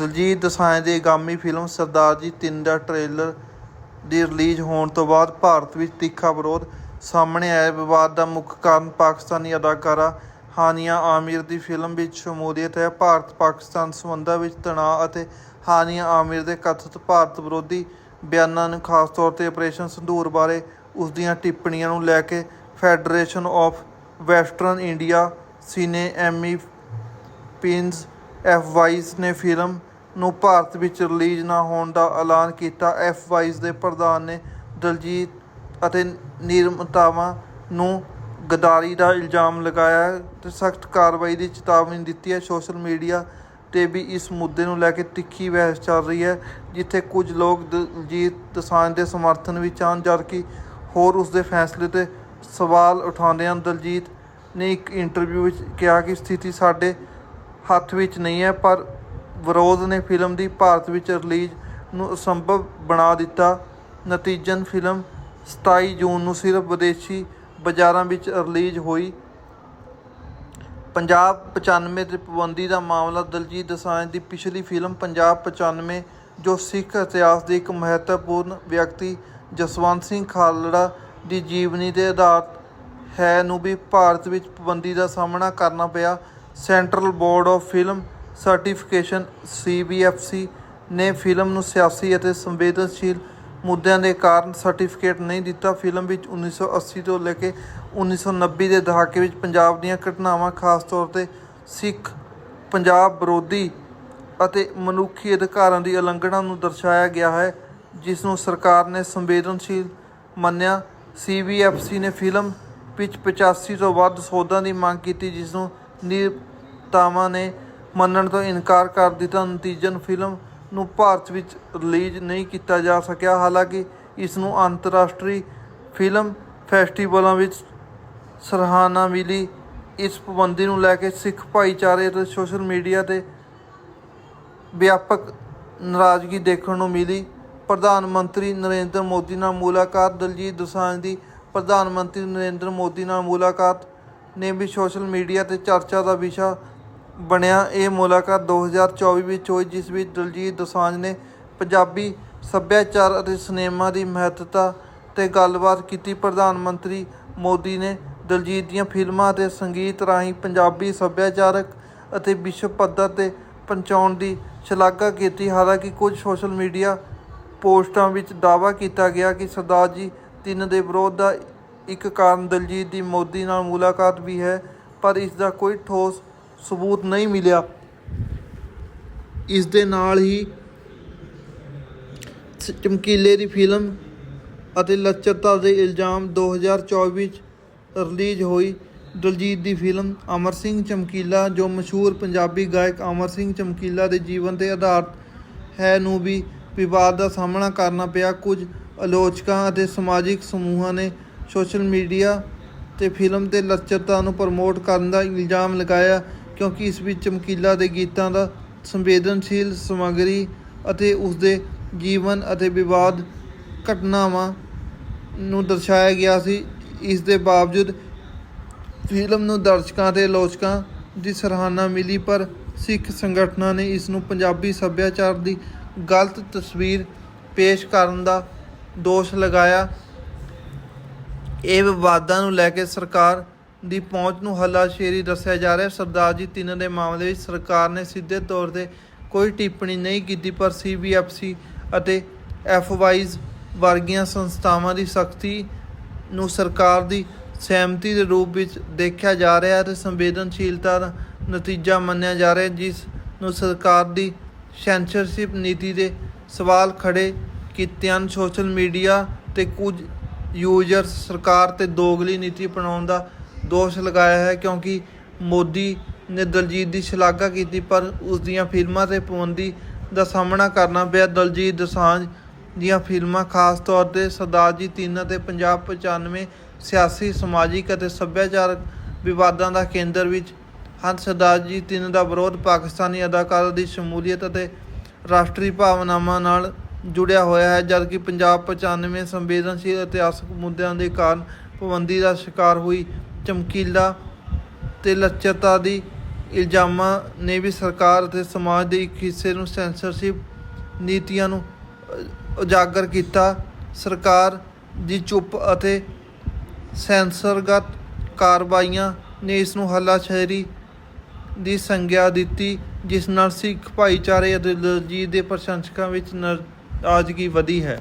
ਦਲਜੀਤ ਦੋਸਾਂਝ ਦੀ ਆਗਾਮੀ ਫਿਲਮ ਸਰਦਾਰ ਜੀ 3 ਦਾ ਟ੍ਰੇਲਰ ਦੀ ਰਿਲੀਜ਼ ਹੋਣ ਤੋਂ ਬਾਅਦ ਭਾਰਤ ਵਿੱਚ ਤਿੱਖਾ ਵਿਰੋਧ ਸਾਹਮਣੇ ਆਇਆ। ਵਿਵਾਦ ਦਾ ਮੁੱਖ ਕਾਰਨ ਪਾਕਿਸਤਾਨੀ ਅਦਾਕਾਰਾ ਹਾਨੀਆ ਆਮਿਰ ਦੀ ਫਿਲਮ ਵਿੱਚ ਸ਼ਮੂਲੀਅਤ ਹੈ। ਭਾਰਤ ਪਾਕਿਸਤਾਨ ਸੰਬੰਧਾਂ ਵਿੱਚ ਤਣਾਅ ਅਤੇ ਹਾਨੀਆ ਆਮਿਰ ਦੇ ਕਥਿਤ ਭਾਰਤ ਵਿਰੋਧੀ ਬਿਆਨਾਂ ਨੂੰ ਖਾਸ ਤੌਰ ਤੇ ਆਪਰੇਸ਼ਨ ਸੰਧੂਰ ਬਾਰੇ ਉਸ ਦੀਆਂ ਟਿੱਪਣੀਆਂ ਨੂੰ ਲੈ ਕੇ Federation of Western India Cine Employees F wise ਨੇ ਫਿਲਮ ਨੂੰ ਭਾਰਤ ਵਿੱਚ ਰਿਲੀਜ਼ ਨਾ ਹੋਣ ਦਾ ਐਲਾਨ ਕੀਤਾ। ਐਫ ਵਾਈਜ਼ ਦੇ ਪ੍ਰਧਾਨ ਨੇ ਦਲਜੀਤ ਅਤੇ ਨਿਰਮਤਾਵਾਂ ਨੂੰ ਗਦਾਰੀ ਦਾ ਇਲਜ਼ਾਮ ਲਗਾਇਆ ਹੈ ਤੇ ਸਖਤ ਕਾਰਵਾਈ ਦੀ ਚੇਤਾਵਨੀ ਦਿੱਤੀ ਹੈ। ਸੋਸ਼ਲ ਮੀਡੀਆ ਤੇ ਵੀ ਇਸ ਮੁੱਦੇ ਨੂੰ ਲੈ ਕੇ ਤਿੱਖੀ ਬਹਿਸ ਚੱਲ ਰਹੀ ਹੈ, ਜਿੱਥੇ ਕੁਝ ਲੋਕ ਦਲਜੀਤ ਦਸਾਂਝ ਦੇ ਸਮਰਥਨ ਵਿੱਚ ਹਨ ਜਦਕਿ ਹੋਰ ਉਸ ਦੇ ਫੈਸਲੇ ਤੇ ਸਵਾਲ ਉਠਾਉਂਦੇ ਹਨ। ਦਲਜੀਤ ਨੇ ਇੱਕ ਇੰਟਰਵਿਊ ਵਿੱਚ ਕਿਹਾ ਕਿ ਸਥਿਤੀ ਸਾਡੇ ਹੱਥ ਵਿੱਚ ਨਹੀਂ ਹੈ, ਪਰ ਵਿਰੋਧ ਨੇ ਫਿਲਮ ਦੀ ਭਾਰਤ ਵਿੱਚ ਰਿਲੀਜ਼ ਨੂੰ ਅਸੰਭਵ ਬਣਾ ਦਿੱਤਾ। ਨਤੀਜਨ ਫਿਲਮ 27 ਜੂਨ ਨੂੰ ਸਿਰਫ ਵਿਦੇਸ਼ੀ ਬਾਜ਼ਾਰਾਂ ਵਿੱਚ ਰਿਲੀਜ਼ ਹੋਈ। ਪੰਜਾਬ 95 ਦੀ ਪਾਬੰਦੀ ਦਾ ਮਾਮਲਾ ਦਲਜੀਤ ਦਸਾਂਝ ਦੀ ਪਿਛਲੀ ਫਿਲਮ ਪੰਜਾਬ 95 ਜੋ ਸਿੱਖ ਇਤਿਹਾਸ ਦੇ ਇੱਕ ਮਹੱਤਵਪੂਰਨ ਵਿਅਕਤੀ ਜਸਵੰਤ ਸਿੰਘ ਖਾਲੜਾ ਦੀ ਜੀਵਨੀ ਦੇ ਆਧਾਰ ਹੈ ਨੂੰ ਵੀ ਭਾਰਤ ਵਿੱਚ ਪਾਬੰਦੀ ਦਾ ਸਾਹਮਣਾ ਕਰਨਾ ਪਿਆ। Central Board of Film Certification CBFC ਨੇ ਫਿਲਮ ਨੂੰ ਸਿਆਸੀ ਅਤੇ ਸੰਵੇਦਨਸ਼ੀਲ ਮੁੱਦਿਆਂ ਦੇ ਕਾਰਨ ਸਰਟੀਫਿਕੇਟ ਨਹੀਂ ਦਿੱਤਾ। ਫਿਲਮ ਵਿੱਚ 1980 ਤੋਂ ਲੈ ਕੇ 1990 ਦੇ ਦਹਾਕੇ ਵਿੱਚ ਪੰਜਾਬ ਦੀਆਂ ਘਟਨਾਵਾਂ, ਖਾਸ ਤੌਰ ਤੇ ਸਿੱਖ, ਪੰਜਾਬ ਵਿਰੋਧੀ ਅਤੇ ਮਨੁੱਖੀ ਅਧਿਕਾਰਾਂ ਦੀ ਉਲੰਘਣਾ ਨੂੰ ਦਰਸਾਇਆ ਗਿਆ ਹੈ, ਜਿਸ ਨੂੰ ਸਰਕਾਰ ਨੇ ਸੰਵੇਦਨਸ਼ੀਲ ਮੰਨਿਆ। ਸੀਬੀਐਫਸੀ ਨੇ ਫਿਲਮ ਵਿੱਚ 85 ਤੋਂ ਵੱਧ ਸੋਧਾਂ ਦੀ ਮੰਗ ਕੀਤੀ, ਜਿਸ ਨੂੰ ਨਿਰਤਾਵਾਂ ਨੇ ਮੰਨਣ ਤੋਂ ਇਨਕਾਰ ਕਰ ਦਿੱਤਾ। ਨਤੀਜਨ ਫਿਲਮ ਨੂੰ ਭਾਰਤ ਵਿੱਚ ਰਿਲੀਜ਼ ਨਹੀਂ ਕੀਤਾ ਜਾ ਸਕਿਆ। ਹਾਲਾਂਕਿ ਇਸ ਨੂੰ ਅੰਤਰਰਾਸ਼ਟਰੀ ਫਿਲਮ ਫੈਸਟੀਵਲਾਂ ਵਿੱਚ ਸਰਾਹਨਾ ਮਿਲੀ। ਇਸ ਪਾਬੰਦੀ ਨੂੰ ਲੈ ਕੇ ਸਿੱਖ ਭਾਈਚਾਰੇ ਅਤੇ ਸੋਸ਼ਲ ਮੀਡੀਆ ਤੇ ਵਿਆਪਕ ਨਾਰਾਜ਼ਗੀ ਦੇਖਣ ਨੂੰ ਮਿਲੀ। ਪ੍ਰਧਾਨ ਮੰਤਰੀ ਨਰਿੰਦਰ ਮੋਦੀ ਨਾਲ ਮੁਲਾਕਾਤ। ਦਲਜੀਤ ਦੋਸਾਂਝ ਦੀ ਪ੍ਰਧਾਨ ਮੰਤਰੀ ਨਰਿੰਦਰ ਮੋਦੀ ਨਾਲ ਮੁਲਾਕਾਤ ਨੇ ਵੀ ਸੋਸ਼ਲ ਮੀਡੀਆ ਤੇ ਚਰਚਾ ਦਾ ਵਿਸ਼ਾ ਬਣਿਆ। ਇਹ ਮੁਲਾਕਾਤ 2024 ਵਿੱਚ ਹੋਈ, ਜਿਸ ਵਿੱਚ ਦਲਜੀਤ ਦੋਸਾਂਝ ਨੇ ਪੰਜਾਬੀ ਸੱਭਿਆਚਾਰ ਅਤੇ ਸਿਨੇਮਾ ਦੀ ਮਹੱਤਤਾ ਤੇ ਗੱਲਬਾਤ ਕੀਤੀ। ਪ੍ਰਧਾਨ ਮੰਤਰੀ ਮੋਦੀ ਨੇ ਦਲਜੀਤ ਦੀਆਂ ਫਿਲਮਾਂ ਅਤੇ ਸੰਗੀਤ ਰਾਹੀਂ ਪੰਜਾਬੀ ਸੱਭਿਆਚਾਰਕ ਅਤੇ ਵਿਸ਼ਵ ਪੱਧਰ ਤੇ ਪਹੁੰਚਾਉਣ ਦੀ ਸ਼ਲਾਘਾ ਕੀਤੀ। ਹਾਲਾਂਕਿ ਕੁਝ ਸੋਸ਼ਲ ਮੀਡੀਆ ਪੋਸਟਾਂ ਵਿੱਚ ਦਾਅਵਾ ਕੀਤਾ ਗਿਆ ਕਿ ਸਰਦਾਰ ਜੀ ਤਿੰਨ ਦੇ ਵਿਰੋਧ ਦਾ ਇੱਕ ਕਾਰਨ ਦਲਜੀਤ ਦੀ ਮੋਦੀ ਨਾਲ ਮੁਲਾਕਾਤ ਵੀ ਹੈ, ਪਰ ਇਸ ਦਾ ਕੋਈ ਠੋਸ ਸਬੂਤ ਨਹੀਂ ਮਿਲਿਆ। ਇਸ ਦੇ ਨਾਲ ਹੀ ਚਮਕੀਲੇ ਦੀ ਫਿਲਮ ਅਤੇ ਲੱਚਰਤਾ ਦੇ ਇਲਜ਼ਾਮ 2024 ਵਿੱਚ ਰਿਲੀਜ਼ ਹੋਈ। ਦਲਜੀਤ ਦੀ ਫਿਲਮ ਅਮਰ ਸਿੰਘ ਚਮਕੀਲਾ, ਜੋ ਮਸ਼ਹੂਰ ਪੰਜਾਬੀ ਗਾਇਕ ਅਮਰ ਸਿੰਘ ਚਮਕੀਲਾ ਦੇ ਜੀਵਨ ਤੇ ਆਧਾਰਿਤ ਹੈ, ਨੂੰ ਵੀ ਵਿਵਾਦ ਦਾ ਸਾਹਮਣਾ ਕਰਨਾ ਪਿਆ। ਕੁਝ ਆਲੋਚਕਾਂ ਅਤੇ ਸਮਾਜਿਕ ਸਮੂਹਾਂ ਨੇ ਸੋਸ਼ਲ ਮੀਡੀਆ ਤੇ ਫਿਲਮ ਤੇ ਲੱਚਰਤਾ ਨੂੰ ਪ੍ਰਮੋਟ ਕਰਨ ਦਾ ਇਲਜ਼ਾਮ ਲਗਾਇਆ। ਕਿਉਂਕਿ ਇਸ ਵਿੱਚ ਚਮਕੀਲਾ ਦੇ ਗੀਤਾਂ ਦਾ ਸੰਵੇਦਨਸ਼ੀਲ ਸਮੱਗਰੀ ਅਤੇ ਉਸ ਦੇ ਜੀਵਨ ਅਤੇ ਵਿਵਾਦ ਘਟਨਾਵਾਂ ਨੂੰ ਦਰਸਾਇਆ ਗਿਆ ਸੀ। ਇਸ ਦੇ ਬਾਵਜੂਦ ਫਿਲਮ ਨੂੰ ਦਰਸ਼ਕਾਂ ਤੇ ਆਲੋਚਕਾਂ ਦੀ ਸਰਾਹਨਾ ਮਿਲੀ, ਪਰ ਸਿੱਖ ਸੰਗਠਨਾਂ ਨੇ ਇਸ ਨੂੰ ਪੰਜਾਬੀ ਸੱਭਿਆਚਾਰ ਦੀ ਗਲਤ ਤਸਵੀਰ ਪੇਸ਼ ਕਰਨ ਦਾ ਦੋਸ਼ ਲਗਾਇਆ। ਇਹ ਵਿਵਾਦਾਂ ਨੂੰ ਲੈ ਕੇ ਸਰਕਾਰ ਦੀ ਪਹੁੰਚ ਨੂੰ ਹੱਲਾਸ਼ੇਰੀ ਦੱਸਿਆ ਜਾ ਰਿਹਾ ਸਰਦਾਰ ਜੀ, ਤਿੰਨ ਦੇ ਮਾਮਲੇ ਵਿੱਚ ਸਰਕਾਰ ਨੇ ਸਿੱਧੇ ਤੌਰ ਤੇ ਕੋਈ ਟਿੱਪਣੀ ਨਹੀਂ ਕੀਤੀ, ਪਰ ਸੀਬੀਐਫਸੀ ਅਤੇ ਐਫਵਾਈਜ਼ ਵਰਗੀਆਂ ਸੰਸਥਾਵਾਂ ਦੀ ਸਖਤੀ ਨੂੰ ਸਰਕਾਰ ਦੀ ਸਹਿਮਤੀ ਦੇ ਰੂਪ ਵਿੱਚ ਦੇਖਿਆ ਜਾ ਰਿਹਾ ਹੈ ਤੇ ਸੰਵੇਦਨਸ਼ੀਲਤਾ ਦਾ ਨਤੀਜਾ ਮੰਨਿਆ ਜਾ ਰਿਹਾ ਜਿਸ ਨੂੰ ਸਰਕਾਰ ਦੀ ਸੈਂਸਰਸ਼ਿਪ ਨੀਤੀ ਦੇ ਸਵਾਲ ਖੜੇ ਕੀਤੇ ਹਨ। ਸੋਸ਼ਲ ਮੀਡੀਆ ਤੇ ਕੁਝ ਯੂਜ਼ਰ ਸਰਕਾਰ ਤੇ ਦੋਗਲੀ ਨੀਤੀ ਅਪਣਾਉਣ ਦਾ ਦੋਸ਼ ਲਗਾਇਆ ਹੈ ਕਿਉਂਕਿ ਮੋਦੀ ਨੇ ਦਲਜੀਤ ਦੀ ਸ਼ਲਾਘਾ ਕੀਤੀ, ਪਰ ਉਸ ਦੀਆਂ ਫਿਲਮਾਂ ਤੇ ਪਾਬੰਦੀ ਦਾ ਸਾਹਮਣਾ ਕਰਨਾ ਪਿਆ। ਦਲਜੀਤ ਦਸਾਂਝ ਦੀਆਂ ਫਿਲਮਾਂ ਖਾਸ ਤੌਰ ਤੇ ਸਰਦਾਰ ਜੀ ਤਿੰਨ ਅਤੇ ਪੰਜਾਬ 95 ਸਿਆਸੀ, ਸਮਾਜਿਕ ਅਤੇ ਸੱਭਿਆਚਾਰਕ ਵਿਵਾਦਾਂ ਦਾ ਕੇਂਦਰ ਵਿੱਚ ਹਨ। ਸਰਦਾਰ ਜੀ ਤਿੰਨ ਦਾ ਵਿਰੋਧ ਪਾਕਿਸਤਾਨੀ ਅਦਾਕਾਰਾਂ ਦੀ ਸ਼ਮੂਲੀਅਤ ਅਤੇ ਰਾਸ਼ਟਰੀ ਭਾਵਨਾਵਾਂ ਨਾਲ ਜੁੜਿਆ ਹੋਇਆ ਹੈ, ਜਦਕਿ ਪੰਜਾਬ 95 ਸੰਵੇਦਨਸ਼ੀਲ ਇਤਿਹਾਸਕ ਮੁੱਦਿਆਂ ਦੇ ਕਾਰਨ ਪਾਬੰਦੀ ਦਾ ਸ਼ਿਕਾਰ ਹੋਈ। ਚਮਕੀਲਾ ਤੇ ਲੱਚਰਤਾ ਦੀ ਇਲਜ਼ਾਮਾਂ ਨੇ ਵੀ ਸਰਕਾਰ ਅਤੇ ਸਮਾਜ ਦੇ ਇੱਕ ਹਿੱਸੇ ਨੂੰ ਸੈਂਸਰਸ਼ਿਪ ਨੀਤੀਆਂ ਨੂੰ ਉਜਾਗਰ ਕੀਤਾ। ਸਰਕਾਰ ਦੀ ਚੁੱਪ ਅਤੇ ਸੈਂਸਰਗਤ ਕਾਰਵਾਈਆਂ ਨੇ ਇਸ ਨੂੰ ਹੱਲਾਸ਼ੇਰੀ ਦੀ ਸੰਗਿਆ ਦਿੱਤੀ, ਜਿਸ ਨਾਲ ਸਿੱਖ ਭਾਈਚਾਰੇ ਅਤੇ ਦਲਜੀਤ ਦੇ ਪ੍ਰਸ਼ੰਸਕਾਂ ਵਿੱਚ ਨਾਰਾਜ਼ਗੀ ਵਧੀ ਹੈ।